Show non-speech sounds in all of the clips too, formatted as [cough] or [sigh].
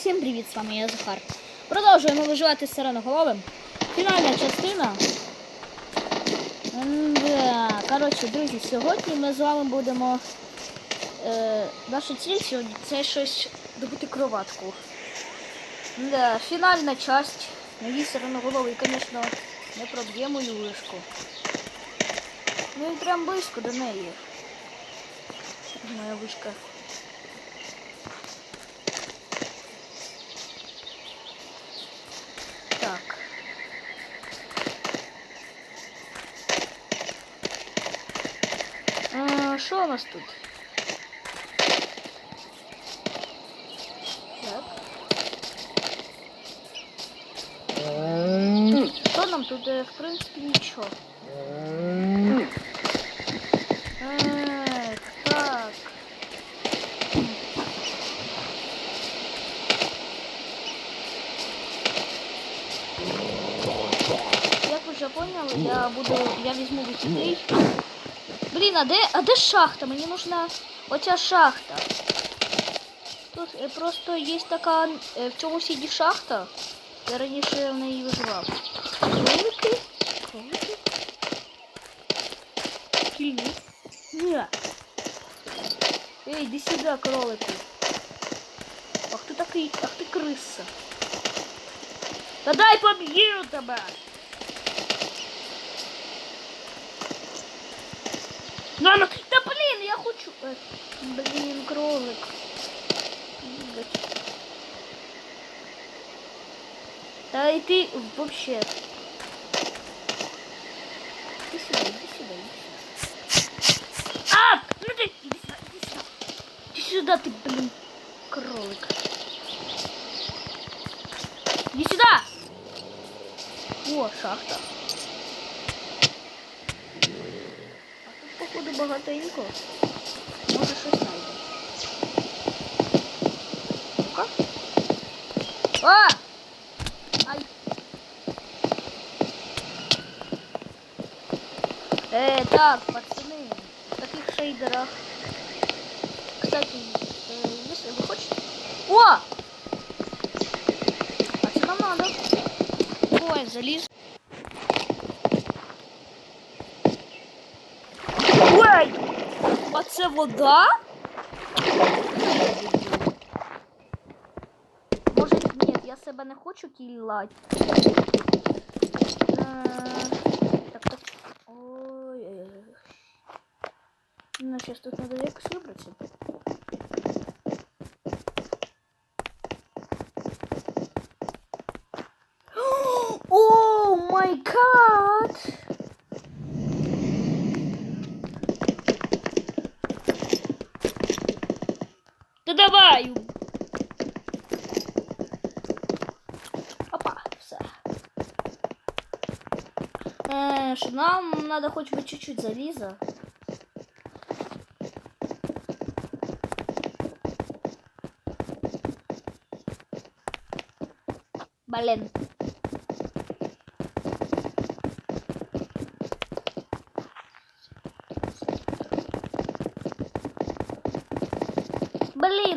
Всім привіт, з вами я Захар. Продовжуємо виживати з сиреноголовим. Фінальна частина. Коротше, друзі, сьогодні ми з вами будемо. Е, наша ціль сьогодні це щось добути кроватку. Да, фінальна часть. Надіюсь, сиреноголовий, звісно, не проб'є мою вишку. Ну і прям близько до неї. Моя вишка. Що у нас тут? Так. Що нам тут? Е, В принципі, нічого. Ех, так. Як ви вже поняли, я буду. Я візьму вихідний. Блін, а де, а де шахта? Мені нужна оця шахта. Тут е, просто є така е, в цьому сіді шахта. Я раніше в неї виживав. Кролики? Кролики? Кільні? Ні. Ей, іди сюди, кролику. Ах ти такий, ах ти криса. Та дай поб'ю тебе! На, да блин, я хочу... Э, блин, кролик. Да и ты вообще... Иди сюда, иди сюда, иди сюда. А! Ну ты, иди сюда, иди сюда. Иди сюда, ты, блин, кролик. Иди сюда! О, шахта. А тут, походу, багатенько. Може щось знайде. Ну-ка. А! Ай! Э, так, пацаны, в таких шейдерах. Кстати, если вы хотите... О! А что нам надо? Ой, залез. Це вода? Може, ні, я себе не хочу кіллати. Е, Так, так. Ой. ой, ой. Ну, сейчас тут надо якось вибратися. О май гад! Да давай! Опа, все. Э, нам надо хоть бы чуть-чуть зализа. Блин. Блин,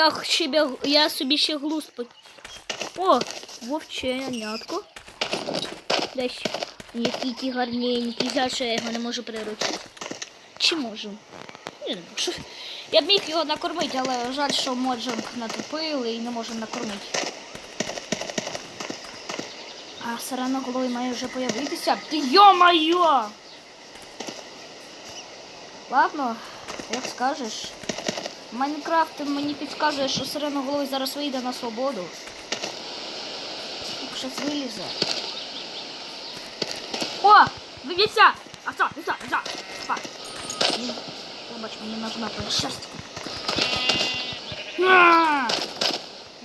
Я, ще, я собі ще глузд по... О, вовченятко. Десь який ті гарненький. Я його не можу приручити. Чи можу? Ні, не можу. Я б міг його накормити, але жаль, що моджанг натопили і не можемо накормити. А сиреноголовий має вже появитися. Ти йо-моє! Ладно, як скажеш. Майнкрафт мені підказує, що сиреноголовий зараз вийде на свободу. Щось вилізе. О! Вивіться! А? Віса, віса! Па. Вибач, мені нужна твоя щастя.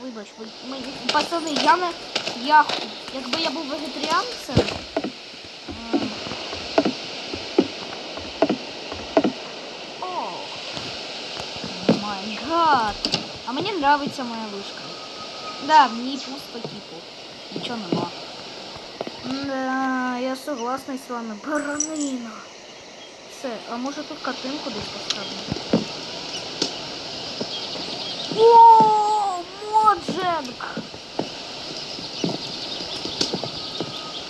Вибач, ви, ми, пацани, я не... Я, якби я був вегетаріанцем... м, О, май гад. Нравиться моя вишка. Да, в ній пусто типу. Нічого нема. Да, я согласна з вами. Баранина. Все, а може тут картинку десь поставимо? О, Модженк!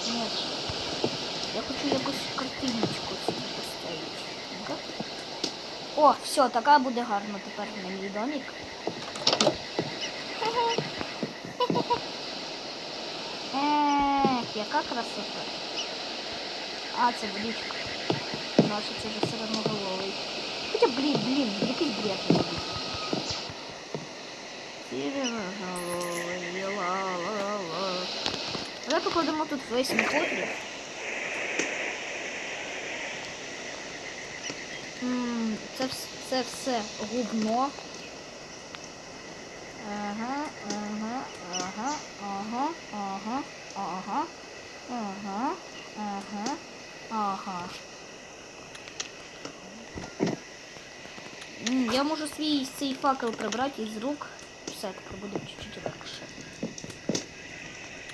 Нет. Я хочу якусь картиночку собі поставити. О, все, така буде гарно тепер мій домик. Яка красота. А, це водичка. Наша це вже все одно головий. Хоча, блін, блін, якийсь бред. Сиреноголовий, ла-ла-ла. Давай покладемо тут весь непотріб. М, Це, це все губно. Ага, ага, ага, ага, ага, ага, ага, ага, ага. Я можу свій цей факел прибрати із рук. Все, тепер буде чуть-чуть легше.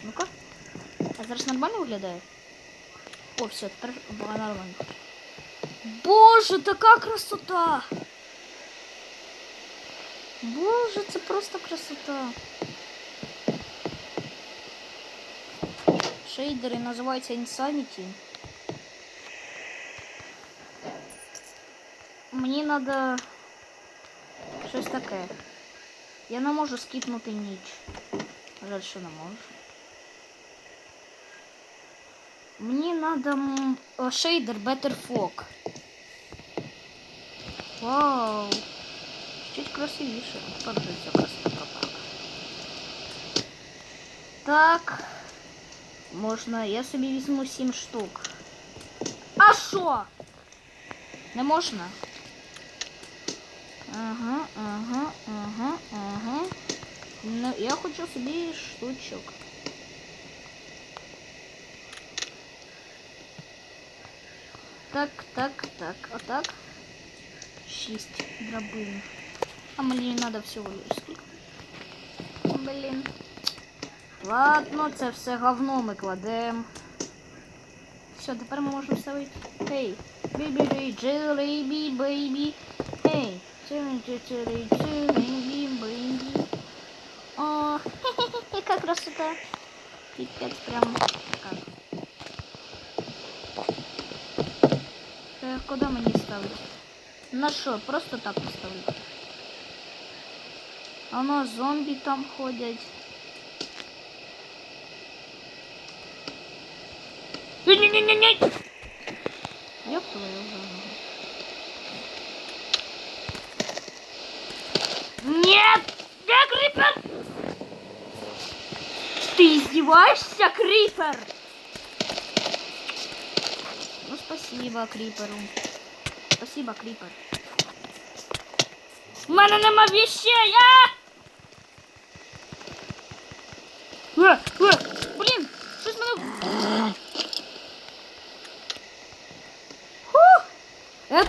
Ну-ка. А зараз нормально виглядає? О, все, тепер нормально. Боже, така красота! Боже, це просто красота. Шейдери називаються Insanity. Мені треба щось таке. Я не можу скіпнути ніч. Жаль, що не можу. Мені треба шейдер Better Fog. Вау! Чуть красивіше. Ця красота пропала. Так. Можна. Я собі візьму 7 штук. А що? Не можна? Ага, ага, ага, ага. Ну, я хочу собі штучок. Так, так, так, а так. Шість драбин. А мені треба всього лиш скільки. Блін. Ладно, це все говно ми кладемо. Все, тепер ми можемо ставити. Гей, бібі бі джелебі бейбі. Джелебі джелебі джелебі бейбі. О, хе-хе-хе, [laughs] яка красота. Піпець прям така. Е, Куди мені ставити? На що? Просто так поставити. А ну зомбі там ходять. Ні-ні-ні-ні! Ёб твою голову. Нет! Где Крипер? Ты издеваешься, Крипер? Ну, спасибо, Криперу. Спасибо, Крипер. У мене нема вещей, а! Е, е,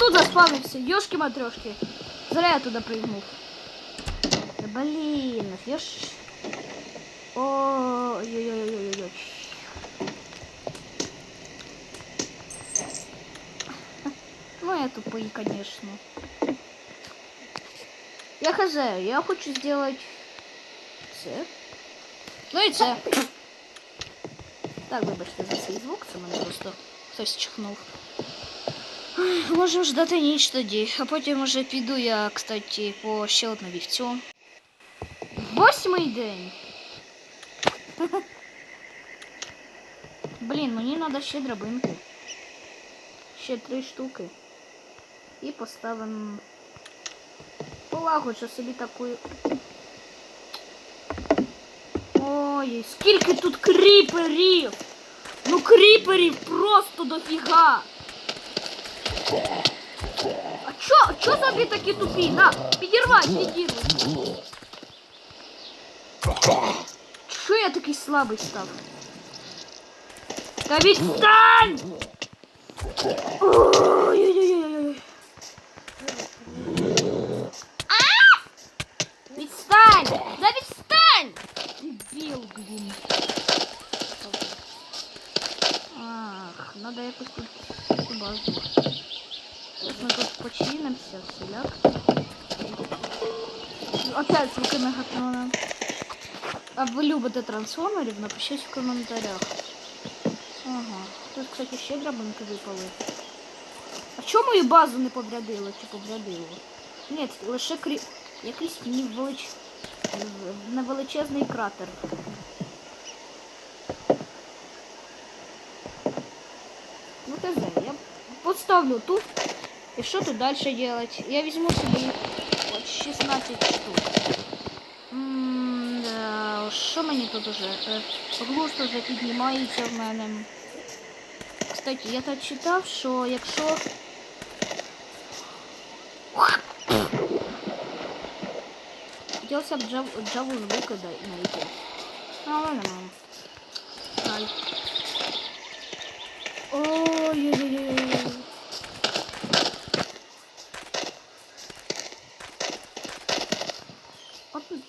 тут заспавнился, ёшки матрешки. Зря я туда прыгнул. Да блин, ёш. О, ой, ой, ой, ой, ой. Ну я тупые, конечно. Я хз, я хочу сделать С. Ну и С. Так, выбачте за цей звук, це мене просто хтось чихнув. Можемо ждати ніч тоді, а потім уже піду я, кстати, по ще одну вівцю. Восьмий день. Блін, мені треба ще драбинки. Ще три штуки. І поставимо по полагоджу собі таку. Ой, скільки тут кріперів! Ну кріперів просто дофіга! А чо, чо зомбі такі тупі? На, підірвай, підірвай. Чо я такий слабий став? Та відстань! Ой-ой-ой-ой. А! Відстань! Да. Ах, надо якось тут базу. Зараз ми тут починимося, всіляк. Опять звуки мегатрона. А ви любите трансформерів? Напишіть в коментарях. Ага. Тут, кстати, ще драбинки випали. А чому мою базу не поврядило чи поврядило? Ні, лише крі... якийсь невелич... невеличезний кратер. Ну я поставлю тут. І що тут далі делать? Я візьму собі от 16 штук. М, да, що мені тут уже? Е, Глузд уже піднімається в мене. Кстати, я так читав, що якщо. Хотілося б джав, джаву звуки знайти. Але нема. Ой-ой-ой.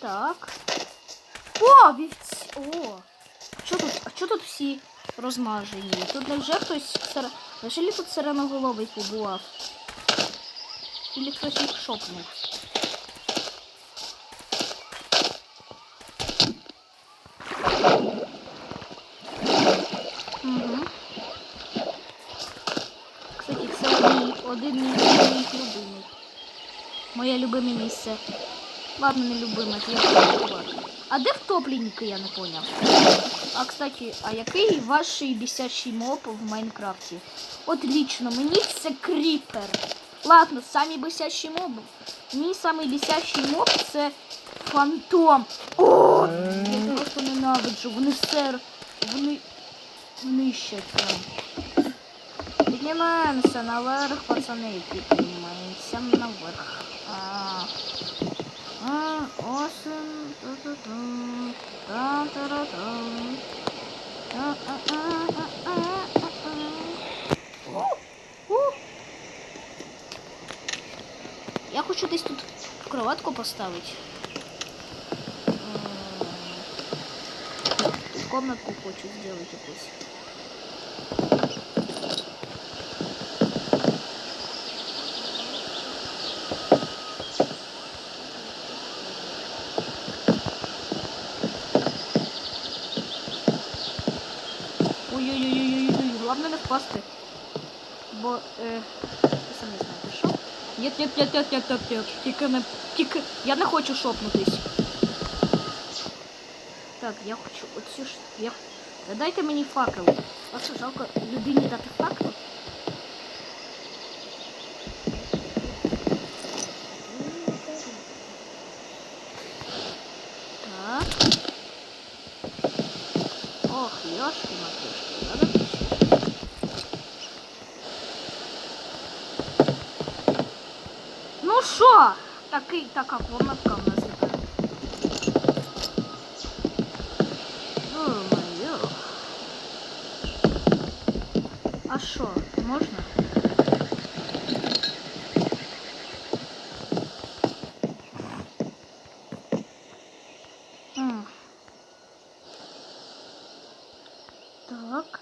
Так. О, вівці. О! Що тут? А що тут всі розмажені? Тут невже хтось сер... Невже тут сиреноголовий побував? Или хтось їх шопнув? Угу. Кстати, це один мій моїх любимих. Моє любиме місце. Ладно, не любиме, це я хочу. А де втопленники, я не поняв. А, кстати, а який ваш бісячий моб в Майнкрафті? Отлично, мені це кріпер. Ладно, самі бісячі моби. Мій самий бісячий моб це фантом. О, я просто ненавиджу. Вони все. Вони нищать прям. Піднімаємося наверх, пацани, піднімаємося осень. Я хочу десь тут кроватку поставити. Комнатку хочу сделать якусь. Впасти. Бо, е, ви самі знаєте, що? Нет, нет, нет, нет, нет, нет, нет. Тільки не, тільки, я не хочу шопнутись. Так, я хочу оцю ж, я, дайте мені факел. А що, жалко людині дати факел? Так. Ох, ёшки що? Такий, така комнатка в нас тепер. Ё-моё. А що, можна? Так.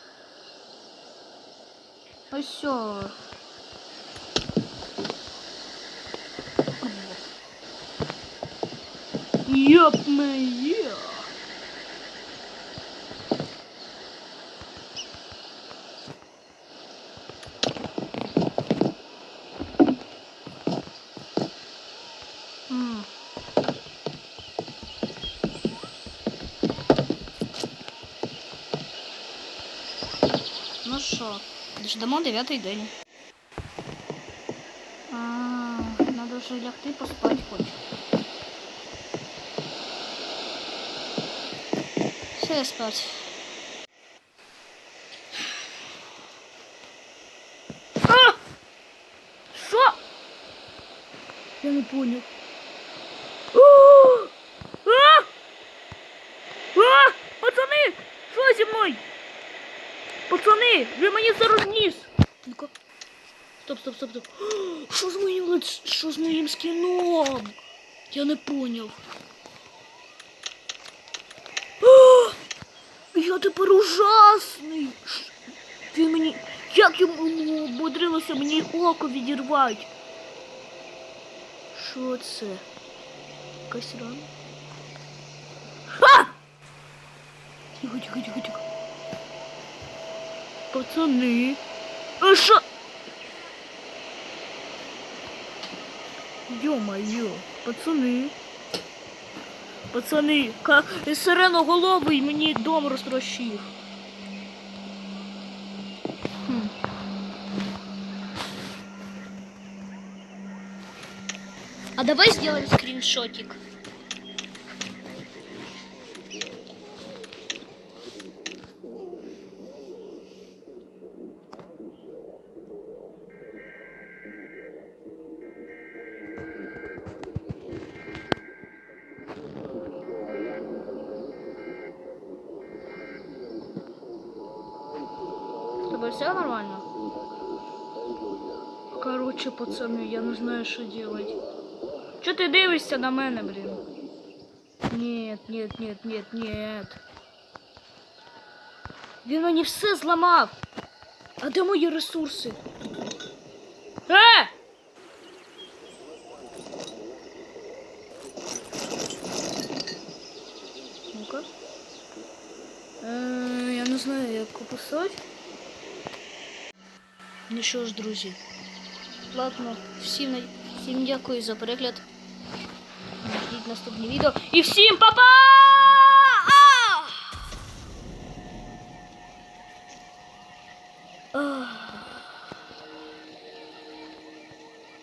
Ось Ёп моё. Ну що, ждемо дев'ятий день. А, надо вже лягти поспати хочу. Все, я спать. А! Що? Я не понял. А! А! Пацани! Що зі мною? Пацани, ви мені зараз. Ну-ка. Стоп, стоп, стоп, стоп. Що з моїм лиц... Що з моїм скіном? Я не поняв. А! Я тепер ужасний. Він мені. Як йому ободрилося мені око відірвати? Що це? Якась рана? А! Тихо, тихо, тихо, тихо. Пацани. А що? Ё-моё, пацани. Пацани, ка... сиреноголовий мені дом розтрощив. А давай сделаем скриншотик. все нормально? Короче, пацаны, я не знаю, что делать. Чё ты дивишься на мене, блин? Нет, нет, нет, нет, нет. Він мені все зламав. А де мої ресурси? Е! Ну-ка. Е, я не знаю, як описати. Ну що ж, друзі. Ладно, всім, всім дякую за перегляд. Ждіть наступні відео. І всім па-па!